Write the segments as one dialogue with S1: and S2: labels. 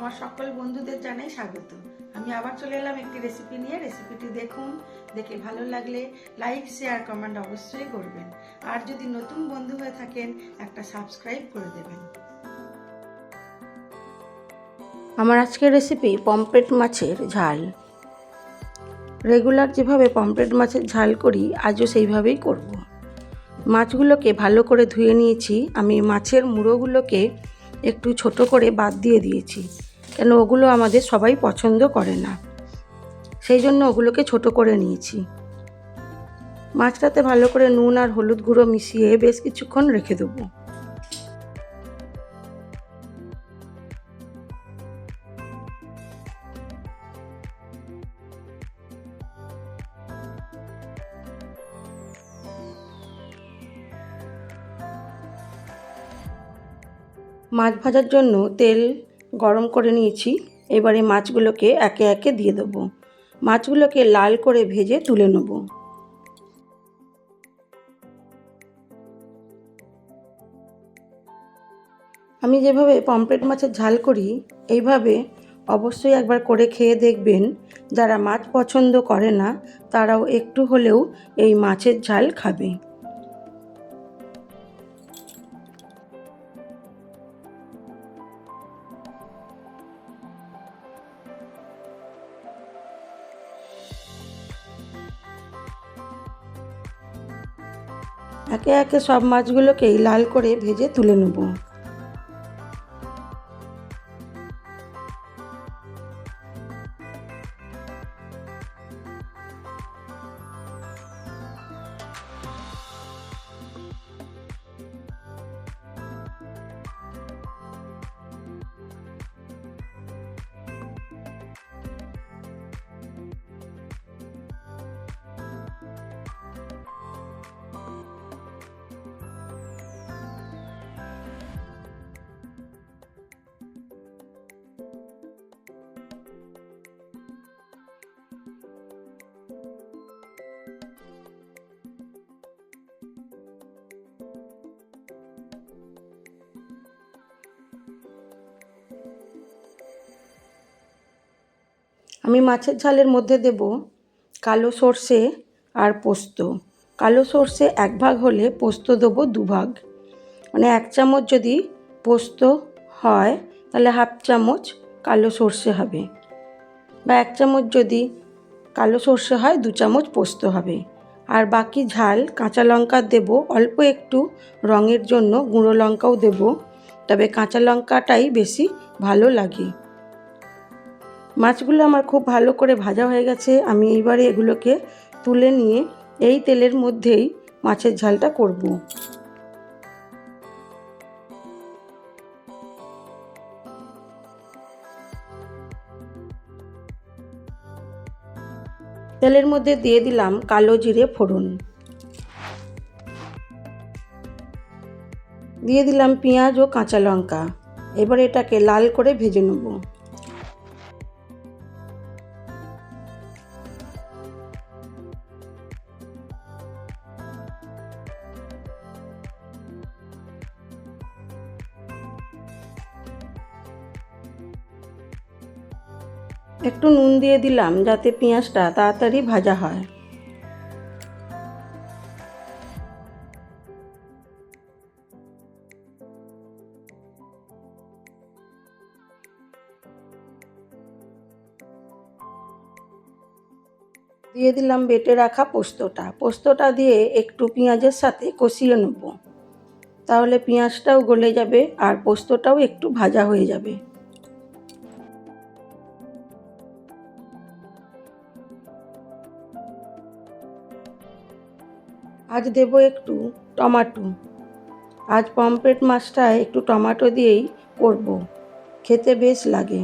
S1: আমার সকল বন্ধুদের জানাই স্বাগত। আমি আবার চলে এলাম একটি রেসিপি নিয়ে। রেসিপিটি দেখুন, দেখে ভালো লাগলে লাইক শেয়ার কমেন্ট অবশ্যই করবেন। আর যদি নতুন বন্ধু হয়ে থাকেন, একটা সাবস্ক্রাইব করে দেবেন। আমার আজকের রেসিপি পমপ্লেট মাছের ঝাল। রেগুলার যেভাবে পমপ্লেট মাছের ঝাল করি, আজও সেইভাবেই করব। মাছগুলোকে ভালো করে ধুয়ে নিয়েছি। আমি মাছের মুড়োগুলোকে একটু ছোট করে বাদ দিয়ে দিয়েছি। কেন ওগুলো আমাদের সবাই পছন্দ করে না। সেই জন্য ওগুলোকে ছোট করে নিয়েছি। মাছটাতে ভালো করে নুন আর হলুদ গুঁড়ো মিশিয়ে বেশ কিছুক্ষণ রেখে দেবো। মাছ ভাজার জন্য তেল গরম করে নিয়েছি। এবারে মাছগুলোকে একে একে দিয়ে দেবো। মাছগুলোকে লাল করে ভেজে তুলে নেব। আমি যেভাবে পমপ্লেট মাছের ঝাল করি, এইভাবে অবশ্যই একবার করে খেয়ে দেখবেন। যারা মাছ পছন্দ করে না, তারাও একটু হলেও এই মাছের ঝাল খাবে। একে একে সব মাছগুলোকেই লাল করে ভেজে তুলে নেব। আমি মাছের ঝালের মধ্যে দেব কালো সর্ষে আর পোস্ত। কালো সর্ষে এক ভাগ হলে পোস্ত দেবো দুভাগ মানে এক চামচ যদি পোস্ত হয়, তাহলে হাফ চামচ কালো সর্ষে হবে। বা এক চামচ যদি কালো সর্ষে হয়, দু চামচ পোস্ত হবে। আর বাকি ঝাল কাঁচা লঙ্কা দেব, অল্প একটু রঙের জন্য গুঁড়ো লঙ্কাও দেব। তবে কাঁচা লঙ্কাটাই বেশি ভালো লাগে। মাছগুলো আমার খুব ভালো করে ভাজা হয়ে গেছে। আমি এইবারে এগুলোকে তুলে নিয়ে এই তেলের মধ্যেই মাছের ঝালটা করব। তেলের মধ্যে দিয়ে দিলাম কালো জিরে ফোড়ন। দিয়ে দিলাম পেঁয়াজ ও কাঁচা লঙ্কা। এবার এটাকে লাল করে ভেজে নেব। একটু নুন দিয়ে দিলাম যাতে পেঁয়াজটা তাড়াতাড়ি ভাজা হয়। দিয়ে দিলাম বেটে রাখা পোস্তটা। পোস্তটা দিয়ে একটু পেঁয়াজের সাথে কষিয়ে নেব। তাহলে পেঁয়াজটাও গলে যাবে আর পোস্তটাও একটু ভাজা হয়ে যাবে। আজ দেব একটু টমাটো। আজ পমফ্রেট মাছটায় একটু টমাটো দিয়েই করব। খেতে বেশ লাগে।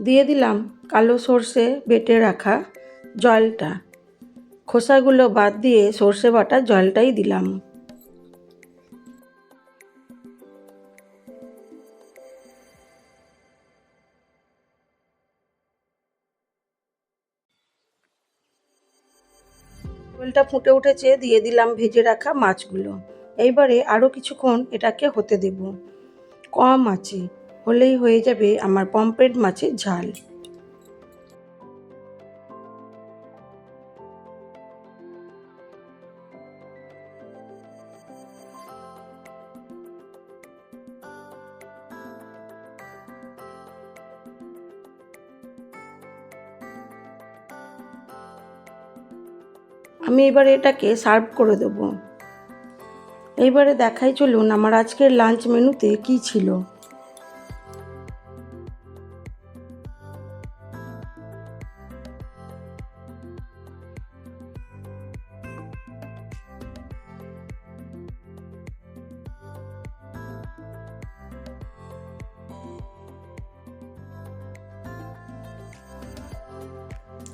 S1: দিয়ে দিলাম কালো সর্ষে বেটে রাখা জলটা। খোসাগুলো বাদ দিয়ে সর্ষে বাটা জলটাই দিলাম। ঝোলটা ফুটে উঠেছে, দিয়ে দিলাম ভেজে রাখা মাছগুলো। এইবারে আরও কিছুক্ষণ এটাকে হতে দেব। কম আছে। হলেই হয়ে যাবে আমার পমপ্লেট মাছের ঝাল। আমি এবারে এটাকে সার্ভ করে দেবো। এইবারে দেখাই চলুন আমার আজকের লাঞ্চ মেনুতে কি ছিল।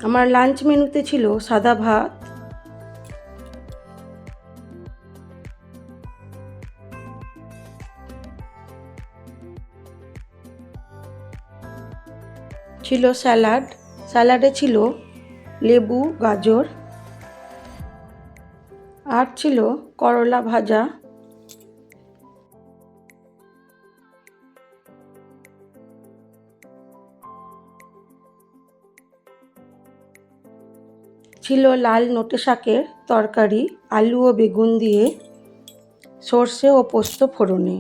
S1: আমার লাঞ্চ মেনুতে ছিল সাদা ভাত। ছিল স্যালাড। স্যালাডে ছিল লেবু, গাজর। আর ছিল করলা ভাজা। ছিল লাল নোটে শাকের তরকারি, আলু ও বেগুন দিয়ে সর্ষে ও পোস্ত ফোড়নে।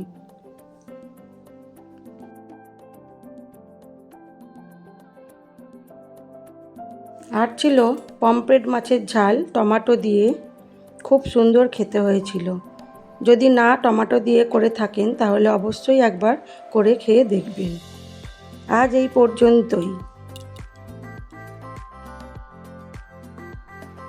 S1: আর ছিল পমপ্লেট মাছের ঝাল, টমাটো দিয়ে খুব সুন্দর খেতে হয়েছিল। যদি না টমাটো দিয়ে করে থাকেন, তাহলে অবশ্যই একবার করে খেয়ে দেখবেন। আজ এই পর্যন্তই।